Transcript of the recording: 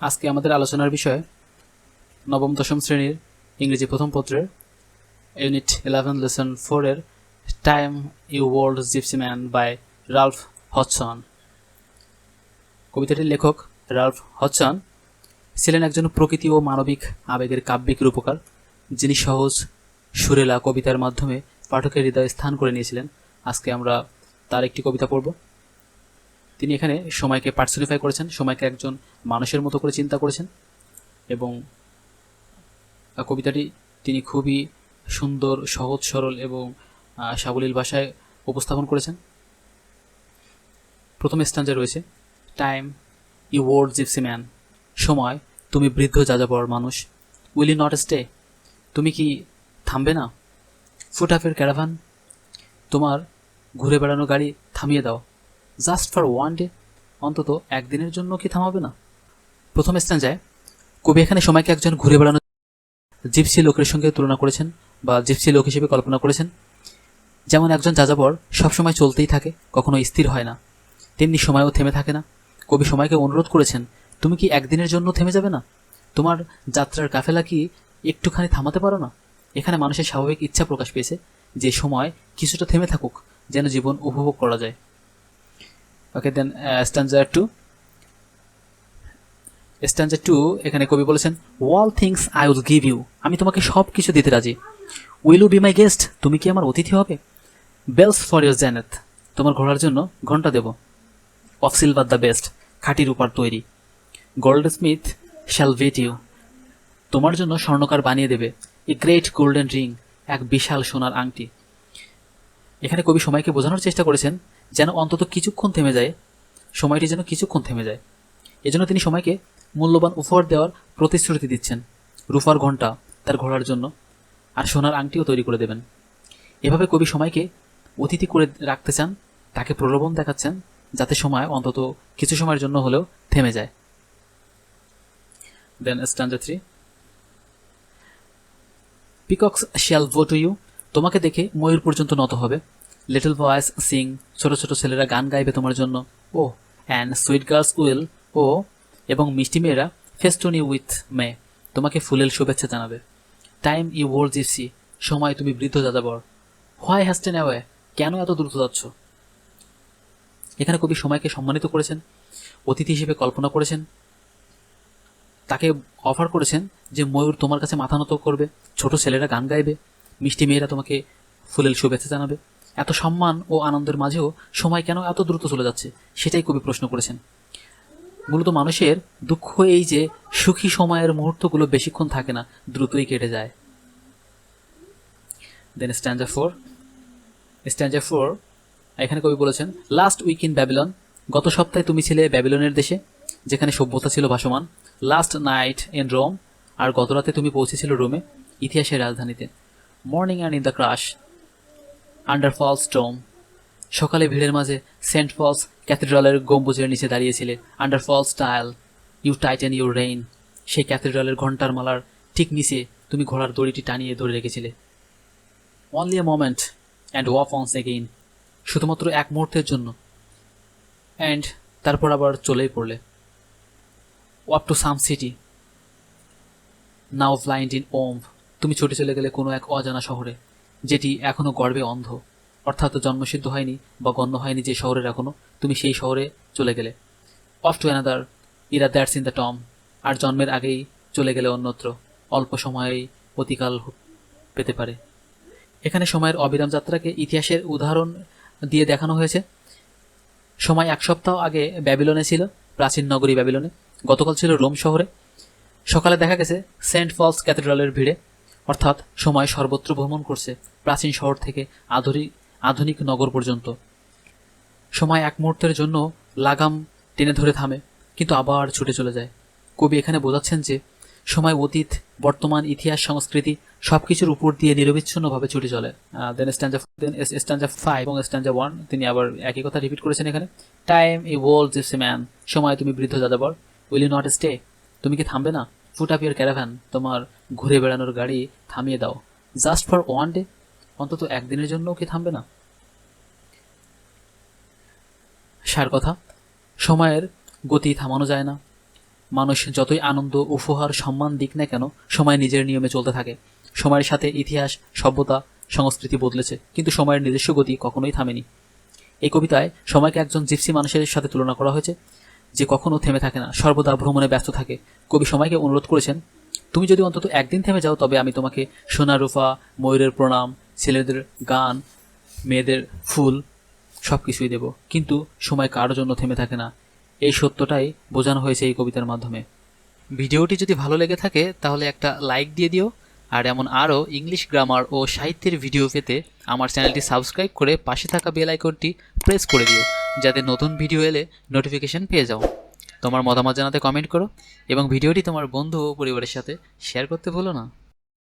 আজকে আমাদের আলোচনার বিষয় নবম, দশম শ্রেণির ইংরেজি প্রথম পত্রের ইউনিট ইলেভেন, লেসন ফোরের time you old gypsy man by Ralph Hodgson কবিতাটির লেখক রালফ হচন ছিলেন একজন প্রকৃতি ও মানবিক আবেগের কাব্যিক রূপকার যিনি সহজ, সুরেলা কবিতার মাধ্যমে পাঠকের হৃদয়ে স্থান করে নিয়েছিলেন। আজকে আমরা তার একটি কবিতা পড়ব। তিনি এখানে সময়কে পার্সোনিফাই করেছেন, সময়কে একজন মানুষের মতো করে চিন্তা করেছেন এবং কবিতাটি তিনি খুবই সুন্দর, সহজ, সরল এবং সাবলীল ভাষায় উপস্থাপন করেছেন। প্রথম স্ট্যান্ডে রয়েছে time you old gypsy man সময়, তুমি বৃদ্ধ যাযাবর মানুষ। উইল ইউ নট স্টে তুমি কি থামবে না? ফুট আপের ক্যারাভান তোমার ঘুরে বেড়ানো গাড়ি থামিয়ে দাও। Just for one day? অন্তত একদিনের জন্য কি থামাবে না? প্রথম স্থান যায়। কবি এখানে সময়কে একজন ঘুরে বেড়ানো জিপসি লোকের সঙ্গে তুলনা করেছেন বা জিপসি লোক হিসেবে কল্পনা করেছেন। যেমন একজন যাযাবর সবসময় চলতেই থাকে কখনো স্থির হয় না। তেমনি সময়ও থেমে থাকে না। কবি সময়কে অনুরোধ করেছেন, তুমি কি একদিনের জন্য থেমে যাবে না? তোমার যাত্রার কাফেলা কি একটুখানি থামাতে পারো না? এখানে মানুষের স্বাভাবিক ইচ্ছা প্রকাশ পেয়েছে যে সময় কিছুটা থেমে থাকুক, যেন জীবন উপভোগ করা যায়। ওকে দেন স্ট্যান্ডার টু স্ট্যান্ডার টু এখানে কবি বলেছেন all things I will give you আমি তোমাকে সব কিছু দিতে রাজি। Will you be my guest তুমি কি আমার অতিথি হবে? বেলস ফর ইউর জ্যানেথ তোমার ঘোরার জন্য ঘণ্টা দেব। অফ সিলভার দ্য বেস্ট খাঁটি রূপার তৈরি। Goldsmith shall beat you তোমার জন্য স্বর্ণকার বানিয়ে দেবে। এ গ্রেট গোল্ডেন রিং এক বিশাল সোনার আংটি। এখানে কবি সময়কে বোঝানোর চেষ্টা করেছেন যেন অন্তত কিছুক্ষণ থেমে যায়। সময়টি যেন কিছুক্ষণ থেমে যায়। এজন্য তিনি সময়কে মূল্যবান উপহার দেওয়ার প্রতিশ্রুতি দিচ্ছেন, রুফার ঘণ্টা তার ঘোরার জন্য, আর সোনার আংটিও তৈরি করে দেবেন। এভাবে কবি সময়কে অতিথি করে রাখতে চান, তাকে প্রলোভন দেখাচ্ছেন, যাতে সময় অন্তত কিছু সময়ের জন্য হলেও থেমে যায়। Then stanza three. Peacocks shall bow to you, তোমাকে দেখে ময়ূর পর্যন্ত নত হবে। লিটল ভয়েস সিং ছোট ছোট ছেলেরা গান গাইবে তোমার জন্য। ও। অ্যান্ড সুইট গার্লস উইল ও। এবং মিষ্টি মেয়েরা ফেস্টনি উইথ মে তোমাকে ফুলেল শুভেচ্ছা জানাবে। টাইম ইউ ওয়ার্ল্ড জিপসি সময় তুমি বৃদ্ধ যাযাবর। হোয়াই হ্যাস্টেন অ্যাওয়ে কেন এত দ্রুত যাচ্ছ? এখানে কবি সময়কে সম্মানিত করেছেন অতিথি হিসেবে কল্পনা করেছেন তাকে অফার করেছেন যে ময়ূর তোমার কাছে মাথা নত করবে ছোট ছেলেরা গান গাইবে মিষ্টি মেয়েরা তোমাকে ফুলেল শুভেচ্ছা জানাবে। এত সম্মান ও আনন্দের মাঝেও সময় কেন এত দ্রুত চলে যাচ্ছে, সেটাই কবি প্রশ্ন করেছেন। মূলত মানুষের দুঃখ এই যে সুখী সময়ের মুহূর্তগুলো বেশিক্ষণ থাকে না, দ্রুতই কেটে যায়। দেন স্ট্যান্ডার ফোর স্ট্যান্ডার ফোর এখানে কবি বলেছেন লাস্ট উইক ইন ব্যাবিলন গত সপ্তাহে তুমি ছিলে ব্যাবিলনের দেশে, যেখানে সভ্যতা ছিল ভাসমান। লাস্ট নাইট ইন রোম আর গত রাতে তুমি পৌঁছেছিল রোমে, ইতিহাসের রাজধানীতে। Morning and in the crush under Paul's dome সকালে ভিড়ের মাঝে সেন্ট ফলস ক্যাথিড্রালের গম্বুজের নিচে দাঁড়িয়েছিলে under Paul's dial. You tighten your rein. সেই ক্যাথিড্রালের ঘণ্টার মালার ঠিক নিচে তুমি ঘোড়ার দড়িটি টানিয়ে ধরে রেখেছিলে। অনলি এ মোমেন্ট অ্যান্ড ওয়াফ অনস এগেইন শুধুমাত্র এক মুহূর্তের জন্য। অ্যান্ড তারপর আবার চলেই পড়লে। Off to some city now blind in womb তুমি ছুটে চলে গেলে কোনো এক অজানা শহরে। যেটি এখনও গর্বে অন্ধ। অর্থাৎ জন্মসিদ্ধ হয়নি বা গণ্য হয়নি যে শহরের এখনও, তুমি সেই শহরে চলে গেলে। Off to another ere that's in the tomb আর জন্মের আগেই চলে গেলে অন্যত্র, অল্প সময়েই অতিকাল পেতে পারে। এখানে সময়ের অবিরাম যাত্রাকে ইতিহাসের উদাহরণ দিয়ে দেখানো হয়েছে। সময় এক সপ্তাহ আগে ব্যাবিলনে ছিল, প্রাচীন নগরী ব্যাবিলনে। গতকাল ছিল রোম শহরে। সকালে দেখা গেছে সেন্ট ফলস ক্যাথেড্রালের ভিড়ে। অর্থাৎ সময় সর্বত্র ভ্রমণ করছে প্রাচীন শহর থেকে আধুনিক আধুনিক নগর পর্যন্ত। সময় এক মুহূর্তের জন্য লাগাম টেনে ধরে থামে, কিন্তু আবার ছুটে চলে যায়। কবি এখানে বোঝাচ্ছেন যে, সময় অতীত, বর্তমান ইতিহাস, সংস্কৃতি সবকিছুর উপর দিয়ে নিরবিচ্ছিন্নভাবে ছুটে চলে। দেন স্ট্যান্ডা দেন স্ট্যান্ডা ফাইভ এবং স্ট্যান্ডা ওয়ান তিনি আবার একই কথা রিপিট করেছেন এখানে। Time you old is a man সময় তুমি বৃদ্ধ যাযাবর। উইল ইউ নট স্টে তুমি কি থামবে না? ফুট আপ ইয়ার ক্যারাভ্যান, তোমার ঘুরে বেড়ানোর গাড়ি থামিয়ে দাও। Just for one day? অন্তত একদিনের জন্যও কি থামবে না? সার কথা, সময়ের গতি থামানো যায় না। মানুষ যতই আনন্দ, উপহার, সম্মান দিক না কেন, সময় নিজের নিয়মে চলতে থাকে। সময়ের সাথে ইতিহাস, সভ্যতা, সংস্কৃতি বদলেছে, কিন্তু সময়ের নিজস্ব গতি কখনোই থামেনি। এই কবিতায় সময়কে একজন জিপসি মানুষের সাথে তুলনা করা হয়েছে। যে কখনো থেমে থাকে না, সর্বদা ভ্রমণে ব্যস্ত থাকে। কবি সময়কে অনুরোধ করেছেন, তুমি যদি অন্তত একদিন থেমে যাও, তবে আমি তোমাকে সোনা, রূপা, ময়ূরের প্রণাম, ছেলেদের গান, মেয়েদের ফুল সব কিছুই দেব। কিন্তু সময় কারোর জন্য থেমে থাকে না। এই সত্যটাই বোঝানো হয়েছে এই কবিতার মাধ্যমে। ভিডিওটি যদি ভালো লেগে থাকে, তাহলে একটা লাইক দিয়ে দিও আর এমন আরও ইংলিশ গ্রামার ও সাহিত্যের ভিডিও পেতে আমার চ্যানেলটি সাবস্ক্রাইব করে পাশে থাকা বেল আইকনটি প্রেস করে দিও, যাতে নতুন ভিডিও এলে নোটিফিকেশন পেয়ে যাও। তোমার মতামত জানাতে কমেন্ট করো এবং ভিডিওটি তোমার বন্ধু ও পরিবারের সাথে শেয়ার করতে ভুলো না।